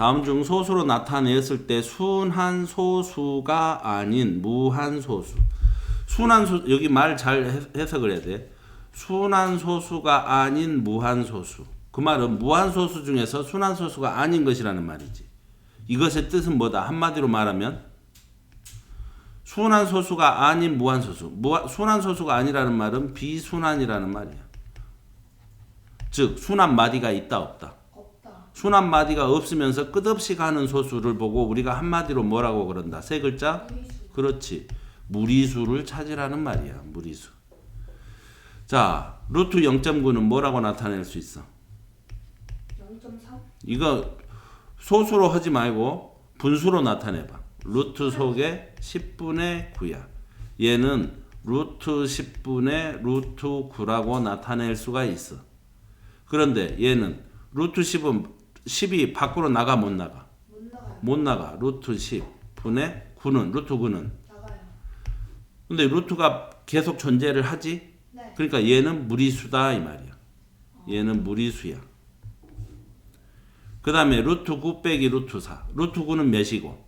다음 중 소수로 나타냈을 때 순한 소수가 아닌 무한 소수. 순한 소 여기 말 잘 해석을 해야 돼. 순한 소수가 아닌 무한 소수. 그 말은 무한 소수 중에서 순한 소수가 아닌 것이라는 말이지. 이것의 뜻은 뭐다? 한마디로 말하면 순한 소수가 아닌 무한 소수. 무한, 순한 소수가 아니라는 말은 비순한이라는 말이야. 즉 순한 마디가 있다 없다. 순한 마디가 없으면서 끝없이 가는 소수를 보고 우리가 한마디로 뭐라고 그런다? 세 글자? 그렇지. 무리수를 찾으라는 말이야. 무리수. 자, 루트 0.9는 뭐라고 나타낼 수 있어? 0.3. 이거 소수로 하지 말고 분수로 나타내봐. 루트 속에 10분의 9야. 얘는 루트 10분의 루트 9라고 나타낼 수가 있어. 그런데 얘는 루트 10은 10이 밖으로 나가 못 나가? 못 나가요. 못 나가. 루트 10 분의 9는 루트 9는 나가요. 근데 루트가 계속 존재를 하지? 네. 그러니까 얘는 무리수다 이 말이야. 얘는 무리수야. 그 다음에 루트 9 빼기 루트 4. 루트 9는 몇이고?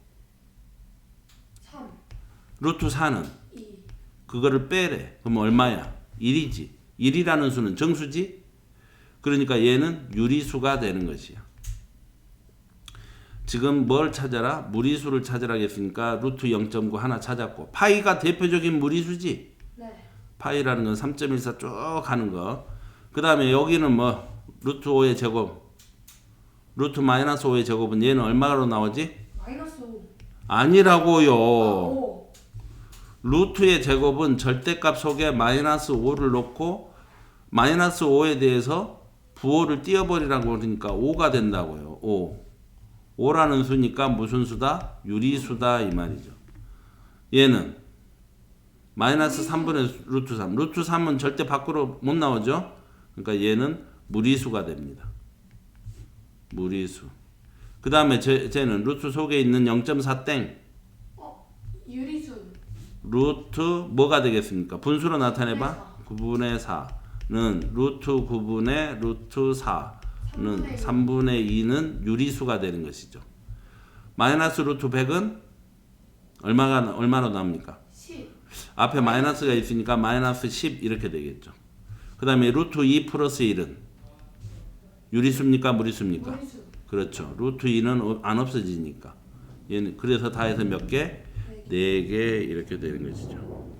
3. 루트 4는 2. 그거를 빼래. 그럼 얼마야? 1이지. 1이라는 수는 정수지? 그러니까 얘는 유리수가 되는 것이야. 지금 뭘 찾아라? 무리수를 찾으라 했으니까 루트 0.9 하나 찾았고 파이가 대표적인 무리수지? 네. 파이라는 건 3.14 쭉 가는 거. 그 다음에 여기는 뭐 루트 5의 제곱, 루트 마이너스 5의 제곱은 얘는 얼마로 나오지? 마이너스 5. 아니라고요. 아, 5. 루트의 제곱은 절대값 속에 마이너스 5를 놓고 마이너스 5에 대해서 부호를 띄워버리라고 그러니까 5가 된다고요. 5. 5라는 수니까 무슨 수다? 유리수다 이 말이죠. 얘는 마이너스 3분의 루트 3. 루트 3은 절대 밖으로 못 나오죠. 그러니까 얘는 무리수가 됩니다. 무리수. 그 다음에 쟤는 루트 속에 있는 0.4 땡. 어, 유리수. 루트 뭐가 되겠습니까? 분수로 나타내봐. 9분의 4는 루트 9분의 루트 4 는 3분의 2는 유리수가 되는 것이죠. 마이너스 루트 100은 얼마가 얼마로 나옵니까? 10. 앞에 마이너스가 있으니까 마이너스 10 이렇게 되겠죠. 그 다음에 루트 2 플러스 1은 유리수입니까? 무리수입니까? 무리수. 그렇죠. 루트 2는 안 없어지니까. 얘는 그래서 다 해서 몇 개? 네. 네개 이렇게 되는 것이죠.